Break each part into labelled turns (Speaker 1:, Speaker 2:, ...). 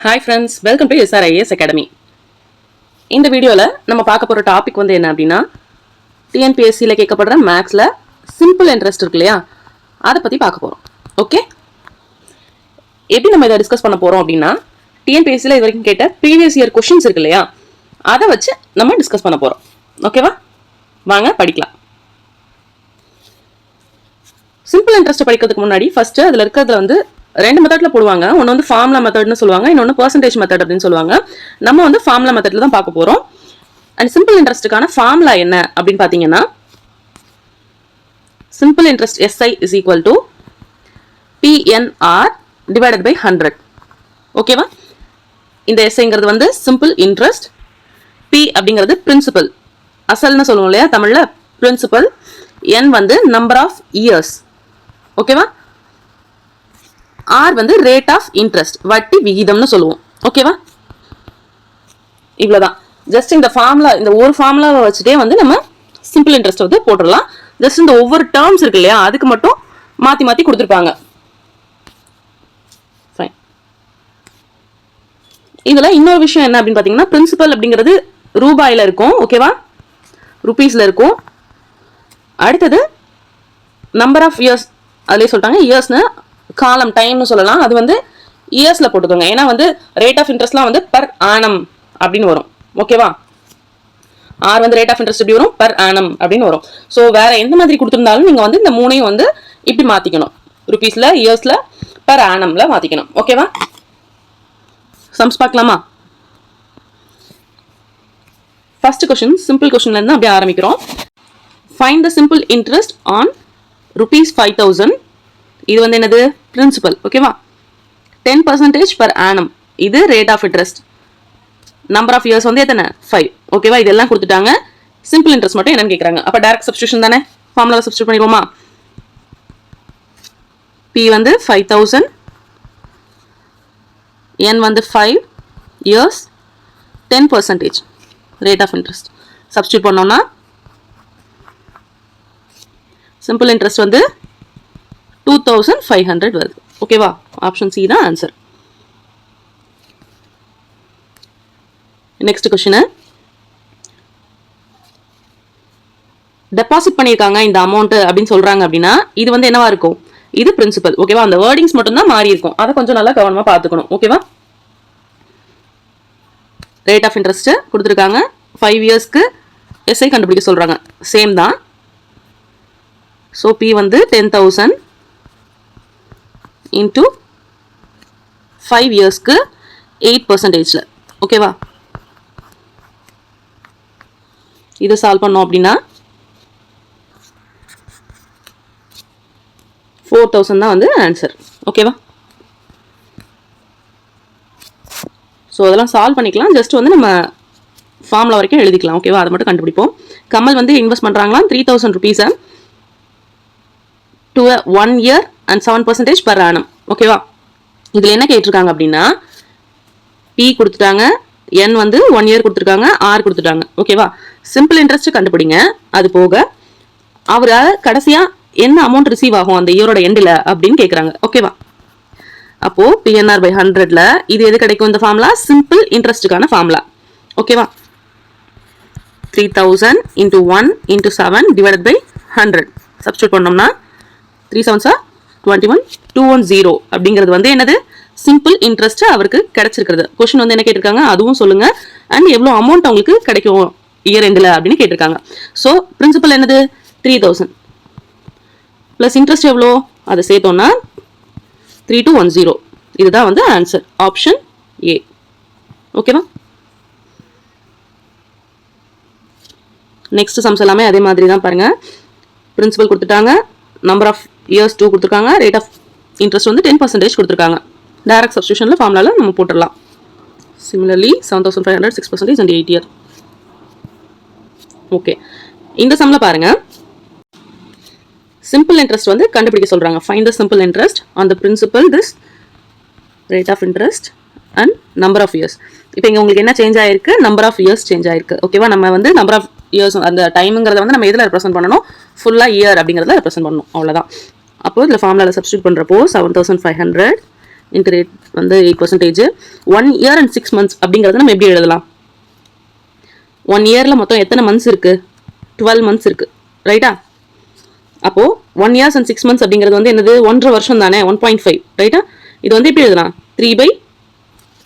Speaker 1: Hi friends welcome to SRIS academy இந்த வீடியோவில் நம்ம பார்க்க போகிற டாபிக் வந்து என்ன அப்படின்னா டிஎன்பிஎஸ்சியில் கேட்கப்படுற மேக்ஸில் சிம்பிள் இன்ட்ரெஸ்ட் இருக்கு இல்லையா? அதை பற்றி பார்க்க போகிறோம் ஓகே எப்படி நம்ம இதை டிஸ்கஸ் பண்ண போகிறோம் அப்படின்னா டிஎன்பிஎஸ்சியில் இது வரைக்கும் கேட்ட ப்ரீவியஸ் இயர் கொஷின்ஸ் இருக்கு இல்லையா? அதை வச்சு நம்ம டிஸ்கஸ் பண்ண போகிறோம் ஓகேவா வாங்க படிக்கலாம். சிம்பிள் இன்ட்ரெஸ்ட்டை படிக்கிறதுக்கு முன்னாடி ஃபஸ்ட்டு அதில் இருக்கிறதுல வந்து ரெண்டு மெத்தட்ல போடுவாங்க. ஒன்று வந்து ஃபார்முலா மெத்தட்னு சொல்லுவாங்க. இன்னொன்று பர்சன்டேஜ் மெத்தட் அப்படின்னு சொல்லுவாங்க. நம்ம வந்து ஃபார்முலா மெத்தட்ல தான் பார்க்க போகிறோம் அண்ட் சிம்பிள் இன்ட்ரெஸ்ட்டுக்கான ஃபார்முலா என்ன அப்படின்னு பார்த்தீங்கன்னா simple interest SI is equal to PNR divided by hundred ஓகேவா இந்த எஸ்ஐங்கிறது வந்து சிம்பிள் இன்ட்ரெஸ்ட் பி அப்படிங்கிறது பிரின்சிபல் அசல்னு சொல்லுவோம் இல்லையா தமிழில்? பிரின்சிபல் என் வந்து நம்பர் ஆஃப் இயர்ஸ் ஓகேவா ஆர் வந்து ரேட் ஆஃப் இன்ட்ரெஸ்ட் வட்டி விகிதம்னு சொல்லுவோம். ஓகேவா இவ்வளோதான் ஜஸ்ட் இந்த ஃபார்முலா இந்த ஒரு ஃபார்முலாவை வச்சுட்டே வந்து நம்ம சிம்பிள் இன்ட்ரெஸ்ட் வந்து போட்டுடலாம். ஜஸ்ட் இந்த ஒவ்வொரு டேர்ம்ஸ் இருக்கு இல்லையா அதுக்கு மட்டும் மாற்றி மாற்றி கொடுத்துருப்பாங்க. ஃபைன் இதுல இன்னொரு விஷயம் என்ன அப்படின்னு பார்த்தீங்கன்னா பிரின்சிபல் அப்படிங்கிறது ரூபாயில் இருக்கும். ஓகேவா ருபீஸில் இருக்கும். அடுத்தது நம்பர் ஆஃப் இயர்ஸ் அதுலேயே சொல்லிட்டாங்க இயர்ஸ்னு காலம் டைம்னு சொல்லலாம். அது வந்து இயர்ஸில் போட்டுக்கோங்க. ஏன்னா வந்து ரேட் ஆஃப் இன்ட்ரெஸ்ட்லாம் வந்து பர் ஆனம் அப்படின்னு வரும். ஓகேவா ஆர் வந்து ரேட் ஆஃப் இன்ட்ரெஸ்ட் எப்படி வரும்? பர் ஆனம் அப்படின்னு வரும். ஸோ வேற எந்த மாதிரி கொடுத்துருந்தாலும் நீங்கள் வந்து இந்த மூணையும் வந்து இப்படி மாற்றிக்கணும் ருபீஸில் இயர்ஸில் பர் ஆனமில் மாற்றிக்கணும் ஓகேவா சம்ஸ் பார்க்கலாமா? ஃபர்ஸ்ட் கொஷின் சிம்பிள் கொஷின்லேருந்து அப்படியே ஆரம்பிக்கிறோம். Find the simple interest on rupees five thousand இது வந்து என்னது? பிரின்சிபல் ஓகேவா டென் பர்சன்டேஜ் பர் ஆனம் இது rate of interest number of years வந்து எத்தனை? ஃபைவ் ஓகேவா இதெல்லாம் கொடுத்துட்டாங்க. சிம்பிள் இன்ட்ரெஸ்ட் மட்டும் என்னன்னு கேட்குறாங்க அப்போ டேரக்ட் சப்ஸ்டியூஷன் தானே? ஃபார்முலா சப்ஸ்டியூட் பண்ணிடுவோமா? பி வந்து ஃபைவ் தௌசண்ட் என் வந்து five years ten percentage rate of interest substitute பண்ணோம்னா சிம்பிள் இன்ட்ரெஸ்ட் வந்து டூ தௌசண்ட் ஃபைவ் ஹண்ட்ரட் வருது. ஓகேவா ஆப்ஷன் சி தான் ஆன்சர் நெக்ஸ்ட் கொஷின் டெபாசிட் பண்ணியிருக்காங்க இந்த அமௌண்ட் அப்படின்னு சொல்றாங்க அப்படின்னா இது வந்து என்னவா இருக்கும்? இது பிரின்சிபல் ஓகேவா அந்த வேர்டிங்ஸ் மட்டும் தான் மாறி இருக்கும். அதை கொஞ்சம் நல்லா கவனமா பார்த்துக்கணும். ஓகேவா ரேட் ஆஃப் இன்ட்ரெஸ்ட் கொடுத்துருக்காங்க. ஃபைவ் இயர்ஸ்க்கு எஸ்ஐ கண்டுபிடிக்க சொல்றாங்க. சேம் தான். ஸோ பி வந்து டென் தௌசண்ட் இன்ட்டு ஃபைவ் இயர்ஸ்க்கு எயிட் பர்சன்டேஜில் ஓகேவா இதை சால்வ் பண்ணோம் அப்படின்னா ஃபோர் தௌசண்ட் தான் வந்து ஆன்சர் ஓகேவா ஸோ அதெல்லாம் சால்வ் பண்ணிக்கலாம். ஜஸ்ட் வந்து நம்ம ஃபார்முலா வரைக்கும் எழுதிக்கலாம். ஓகேவா அதை மட்டும் கண்டுபிடிப்போம். கமல் வந்து இன்வெஸ்ட் பண்ணுறாங்களாம் three thousand ருபீஸை to one year and seven percentage per annum ஓகேவா இதில் என்ன கேட்டிருக்காங்க அப்படின்னா பி கொடுத்துட்டாங்க என் வந்து ஒன் இயர் கொடுத்துருக்காங்க ஆர் கொடுத்துட்டாங்க. ஓகேவா சிம்பிள் இன்ட்ரெஸ்ட் கண்டுபிடிங்க. அது போக அவரால் கடைசியாக என்ன அமௌண்ட் ரிசீவ் ஆகும் அந்த இயரோட எண்டில் அப்படின்னு கேட்குறாங்க ஓகேவா அப்போது பிஎன்ஆர் பை ஹண்ட்ரட்ல இது எது கிடைக்கும் இந்த ஃபார்முலா சிம்பிள் இன்ட்ரெஸ்ட்டுக்கான ஃபார்முலா ஓகேவா three thousand into one into seven divided by hundred substitute பண்ணோம்னா three seven are twenty one two one zero அப்படிங்கிறது வந்து என்னது? சிம்பிள் இன்ட்ரெஸ்ட் அவருக்கு கிடைச்சிருக்கிறது. கொஸ்டின் வந்து என்ன கேட்டிருக்காங்க? அதுவும் சொல்லுங்க. அண்ட் எவ்வளோ அமௌண்ட் அவங்களுக்கு கிடைக்கும் இயர் எண்டில் அப்படின்னு கேட்டிருக்காங்க. ஸோ பிரின்சிபல் என்னது? த்ரீ தௌசண்ட் ப்ளஸ் இன்ட்ரெஸ்ட் எவ்வளோ அதை சேர்த்தோம்னா த்ரீ டூ ஒன் ஜீரோ இதுதான் வந்து ஆன்சர் ஆப்ஷன் ஏ ஓகேவா நெக்ஸ்ட் சம்ஸ் எல்லாமே அதே மாதிரி தான் பாருங்க. பிரின்சிபல் கொடுத்துட்டாங்க. நம்பர் ஆஃப் இயர்ஸ் டூ கொடுத்துருக்காங்க. ரேட் ஆஃப் இன்ட்ரெஸ்ட் வந்து டென் பர்சன்டேஜ் கொடுத்துருக்காங்க. டேரக்ட் சப்ஸ்டியூஷனில் ஃபார்முலாவில் நம்ம போட்டுடலாம். Similarly seven thousand five hundred six percentage and eight year okay இந்த சம்மில் பாருங்க. சிம்பிள் இன்ட்ரெஸ்ட் வந்து கண்டுபிடிக்க சொல்கிறாங்க fine the simple interest on the principal this rate of interest and number of years இப்போ இங்கே உங்களுக்கு என்ன சேஞ்ச் ஆயிருக்கு? நம்பர் ஆஃப் இயர்ஸ் சேஞ்ச் ஆயிருக்கு. ஓகேவா நம்ம வந்து நம்பர் ஆஃப் இயர்ஸ் அந்த டைமுங்கிறத வந்து நம்ம எதில் ரெப்ரசென்ட் பண்ணணும்? ஃபுல்லாக இயர் அப்படிங்கிறத ரெப்ரசென்ட் பண்ணணும். அவ்வளோதான் அப்போ இதில் ஃபார்முலாவில் சப்ஸ்டியூட் பண்ணுறப்போ seven thousand five hundred into rate வந்து eight percentage one year and six months அப்படிங்கிறத நம்ம எப்படி எழுதலாம்? ஒன் இயரில் மொத்தம் எத்தனை மந்த்ஸ் இருக்குது டுவெல் மந்த்ஸ் இருக்குது ரைட்டா அப்போது one years and six months அப்படிங்கிறது வந்து என்னது? ஒன்றரை வருஷம் தானே? ஒன் பாயிண்ட் ஃபைவ் ரைட்டா இது வந்து எப்படி எழுதலாம்? த்ரீ பை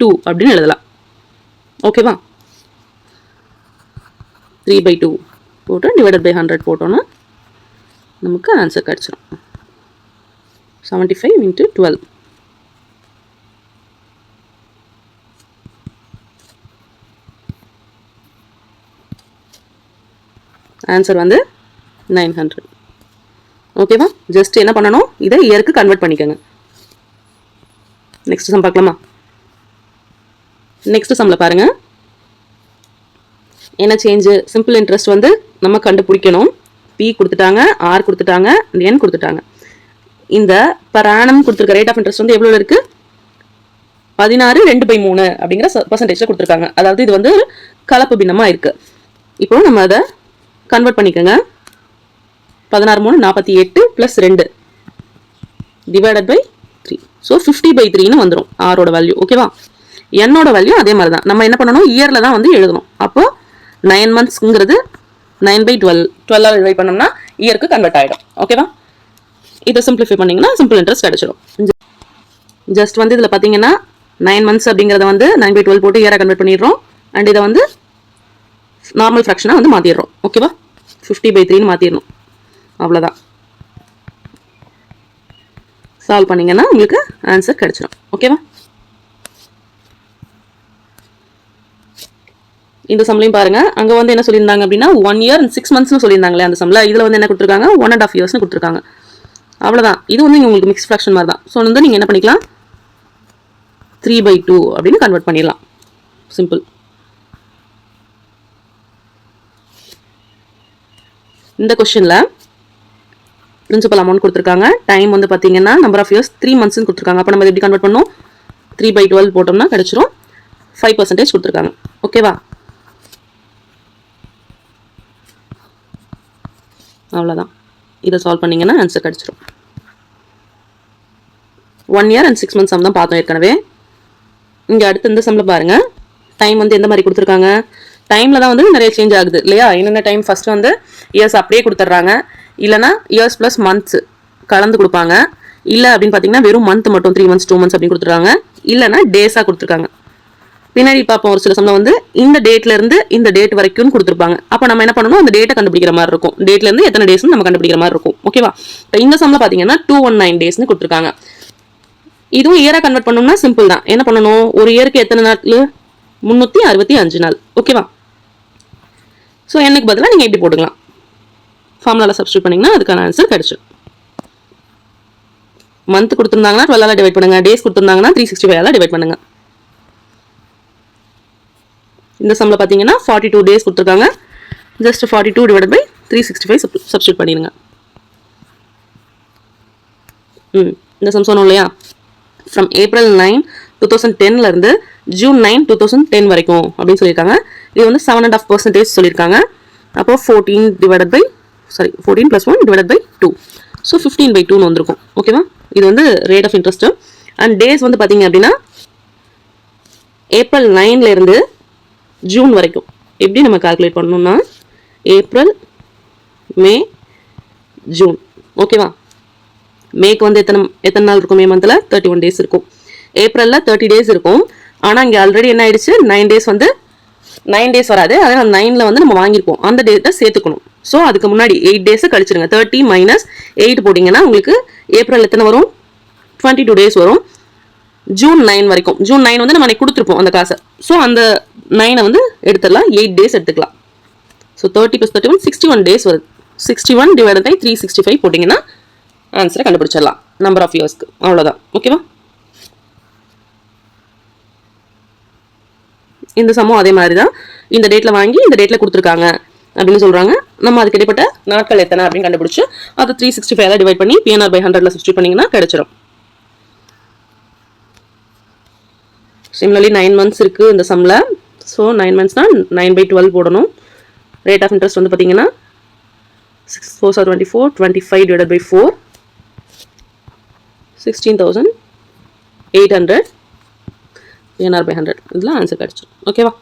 Speaker 1: டூ அப்படின்னு எழுதலாம். ஓகேவா த்ரீ பை டூ போட்டு டிவைடட் பை ஹண்ட்ரட் போட்டோன்னா நமக்கு ஆன்சர் கிடச்சிரும். Seventy five into twelve answer வந்து நைன் ஹண்ட்ரட் ஓகேவா ஜஸ்ட் என்ன பண்ணணும்? இதை இயருக்கு கன்வெர்ட் பண்ணிக்கோங்க. நெக்ஸ்ட் சம் பார்க்கலாமா? நெக்ஸ்ட் சம்மில் பாருங்கள் என்ன சேஞ்சு சிம்பிள் இன்ட்ரெஸ்ட் வந்து நம்ம கண்டுபிடிக்கணும். பி கொடுத்துட்டாங்க ஆர் கொடுத்துட்டாங்க என் கொடுத்துட்டாங்க. இந்த பர் ஆனம் கொடுத்துருக்க ரேட் ஆஃப் இன்ட்ரெஸ்ட் வந்து எவ்வளோ இருக்குது பதினாறு ரெண்டு பை மூணு அப்படிங்கிற பர்சன்டேஜில் கொடுத்துருக்காங்க. அதாவது இது வந்து ஒரு கலப்பு பின்னமாக இருக்குது இப்போ நம்ம அதை கன்வெர்ட் பண்ணிக்கோங்க. பதினாறு மூணு நாற்பத்தி எட்டு ப்ளஸ் ரெண்டு divided by three so fifty by த்ரீன்னு வந்துடும் ஆரோட வேல்யூ ஓகேவா என்னோட வேல்யூ அதே மாதிரி தான் நம்ம என்ன பண்ணணும்? இயரில் தான் வந்து எழுதணும். அப்போது நைன் மந்த்ஸ்ங்கிறது நைன் பை டுவெல் டுவெல்லாக டிவைட் பண்ணோம்னா இயருக்கு கன்வெர்ட் ஆகிடும் ஓகேவா இதை சிம்பிளிஃபை பண்ணிங்கன்னா சிம்பிள் இன்ட்ரெஸ்ட் கிடச்சிடும் ஜஸ்ட் வந்து இதில் பார்த்தீங்கன்னா நைன் மந்த்ஸ் அப்படிங்கிறத வந்து நைன் பை டுவெல் போட்டு இயராக கன்வெர்ட் பண்ணிடுறோம். அண்ட் இதை வந்து நார்மல் ஃப்ராக்ஷனாக வந்து மாற்றிடுறோம் ஓகேவா ஃபிஃப்டி பை த்ரீன்னு மாற்றிடணும் அவ்வளோதான் சால்வ் பண்ணிங்கன்னா உங்களுக்கு ஆன்சர் கிடச்சிடும் ஓகேவா இந்த சம்லையும் பாருங்க. அங்கே வந்து என்ன சொல்லியிருந்தாங்க அப்படின்னா ஒன் இயர் அண்ட் சிக்ஸ் மந்த்ஸ்னு சொல்லியிருந்தாங்களே அந்த சம்மில் இதில் வந்து என்ன கொடுத்துருக்காங்க? ஒன் அண்ட் ஆஃப் இயர்ஸ்னு கொடுத்துருக்காங்க. அவ்வளோதான் இது வந்து உங்களுக்கு மிக்ஸ் ஃப்ராக்ஷன் மாதிரி தான் ஸோ வந்து நீங்கள் என்ன பண்ணிக்கலாம்? த்ரீ பை டூ அப்படின்னு கன்வெர்ட் பண்ணிடலாம். சிம்பிள் இந்த கொஷனில் பிரின்சிபல் அமௌண்ட் கொடுத்துருக்காங்க. டைம் வந்து பார்த்தீங்கன்னா நம்பர் ஆஃப் இயர்ஸ் த்ரீ மந்த்ஸ்னு கொடுத்துருக்காங்க. அப்போ நம்ம எப்படி கன்வெர்ட் பண்ணோம்? த்ரீ பை டுவெல் போட்டோம்னா கிடச்சிரும். ஃபைவ் பர்சன்டேஜ் கொடுத்துருக்காங்க. ஓகேவா அவ்வளோதான் இதை சால்வ் பண்ணிங்கன்னா ஆன்சர் கிடச்சிரும். One year and six months sum தான் பார்த்தோம் ஏற்கனவே. இங்கே அடுத்து இந்த சம்மில் பாருங்கள் டைம் வந்து எந்த மாதிரி கொடுத்துருக்காங்க? டைமில் தான் வந்து நிறைய சேஞ்ச் ஆகுது இல்லையா? என்னென்ன டைம் ஃபஸ்ட்டு வந்து இயர்ஸ் அப்படியே கொடுத்துட்றாங்க. இல்லைனா இயர்ஸ் ப்ளஸ் மந்த்ஸ் கலந்து கொடுப்பாங்க. இல்லை அப்படின்னு பார்த்தீங்கன்னா வெறும் மந்த் மட்டும் த்ரீ மந்த்ஸ் டூ மந்த்ஸ் அப்படின்னு கொடுத்துருக்காங்க இல்லைனா டேஸாக கொடுத்துருக்காங்க. பின்னாடி பார்ப்போம் ஒரு சில சமயம் வந்து இந்த டேட்ல இருந்து இந்த டேட் வரைக்கும் கொடுத்துருப்பாங்க. அப்போ நம்ம என்ன பண்ணணும்? அந்த டேட்டை கண்டுபிடிக்கிற மாதிரி இருக்கும். டேட்ல இருந்து எத்தனை டேஸ்னு நம்ம கண்டுபிடிக்கிற மாதிரி இருக்கும். ஓகேவா இப்போ இந்த சம்ல பார்த்தீங்கன்னா டூ ஒன் நைன் டேஸ்னு கொடுத்துருக்காங்க. இதுவும் இயரா கன்வெர்ட் பண்ணணும்னா சிம்பிள் தான். என்ன பண்ணணும்? ஒரு இயருக்கு எத்தனை நாள்? முந்நூற்றி அறுபத்தி அஞ்சு நாள். ஓகேவா ஸோ எனக்கு பதிலாக நீங்கள் இப்படி போட்டுக்கலாம். ஃபார்முலாவில் சப்ஸ்டியூட் பண்ணிங்கன்னா அதுக்கான ஆன்சர் கிடச்சிடும் மந்த் கொடுத்துருந்தாங்கன்னா டுவெல்லால் டிவைட் பண்ணுங்க. டேஸ் கொடுத்துருந்தாங்கன்னா த்ரீ சிக்ஸ்டி ஃபைவ் டிவைட் பண்ணுங்கள் இந்த சம்மில் பார்த்தீங்கன்னா ஃபார்ட்டி டூ டேஸ் கொடுத்துருக்காங்க. Just forty two divide by three sixty five substitute பண்ணிடுங்க. ம் இந்த சம் சொன்னோம் இல்லையா? From April nine two thousand டென்லேருந்து June nine two thousand ten வரைக்கும் அப்படின்னு சொல்லியிருக்காங்க. இது வந்து செவன் அண்ட் ஆஃப் பர்சன்டேஜ் சொல்லியிருக்காங்க. அப்போ fourteen divided by sorry fourteen plus one divided by two so fifteen by டூன்னு வந்திருக்கும். ஓகேவா இது வந்து rate of interest and days வந்து பார்த்தீங்க அப்படின்னா ஏப்ரல் நைன்லேருந்து ஜூன் வரைக்கும். எப்படி நம்ம கால்குலேட் பண்ணணும்னா ஏப்ரல் மே ஜூன் ஓகேவா மேக்கு வந்து எத்தனை எத்தனை நாள் இருக்கும் மே மந்தில் தேர்ட்டி ஒன் டேஸ் இருக்கும். ஏப்ரலில் தேர்ட்டி டேஸ் இருக்கும். ஆனால் இங்கே ஆல்ரெடி என்ன ஆயிடுச்சு? நைன் டேஸ் வந்து நைன் டேஸ் வராது. அதனால் நைனில் வந்து நம்ம வாங்கியிருப்போம். அந்த டேட்டை சேர்த்துக்கணும். ஸோ அதுக்கு முன்னாடி எயிட் டேஸை கழிச்சிருங்க தேர்ட்டி மைனஸ் எயிட் போட்டிங்கன்னா உங்களுக்கு ஏப்ரல் எத்தனை வரும்? டுவெண்ட்டி டூ டேஸ் வரும். ஜூன் நைன் வரைக்கும். ஜூன் நைன் வந்து நம்ம அன்னைக்கு கொடுத்துருப்போம் அந்த காசை. ஸோ அந்த நைனை வந்து எடுத்துடலாம். எயிட் டேஸ் எடுத்துக்கலாம். So thirty plus thirty one sixty one days வருது sixty one divide by three sixty five போட்டிங்கன்னா ஆன்சரை கண்டுபிடிச்சிடலாம் நம்பர் ஆஃப் இயர்ஸ்க்கு அவ்வளோதான் ஓகேவா இந்த சமம் அதே மாதிரி தான் இந்த டேட்டில் வாங்கி இந்த டேட்டில் கொடுத்துருக்காங்க அப்படின்னு சொல்கிறாங்க நம்ம அதுக்கு இடைப்பட்ட நாட்கள் எத்தனை அப்படின்னு கண்டுபிடிச்சி அதை த்ரீ சிக்ஸ்டி ஃபைவ் டிவைட் பண்ணி பிஎன்ஆர் பை ஹண்ட்ரட்ல சிக்ஸ்டி பண்ணிங்கன்னா கிடச்சிரும். சிம்லர்லி நைன் மந்த்ஸ் இருக்குது இந்த சம்மில் ஸோ நைன் மந்த்ஸ்னால் நைன் பை டுவெல் போடணும். ரேட் ஆஃப் இன்ட்ரெஸ்ட் வந்து பார்த்தீங்கன்னா six four are twenty four twenty five divide by four sixteen thousand eight hundred NR by hundred இதில் ஆன்சர் கிடச்சிடும் ஓகேவா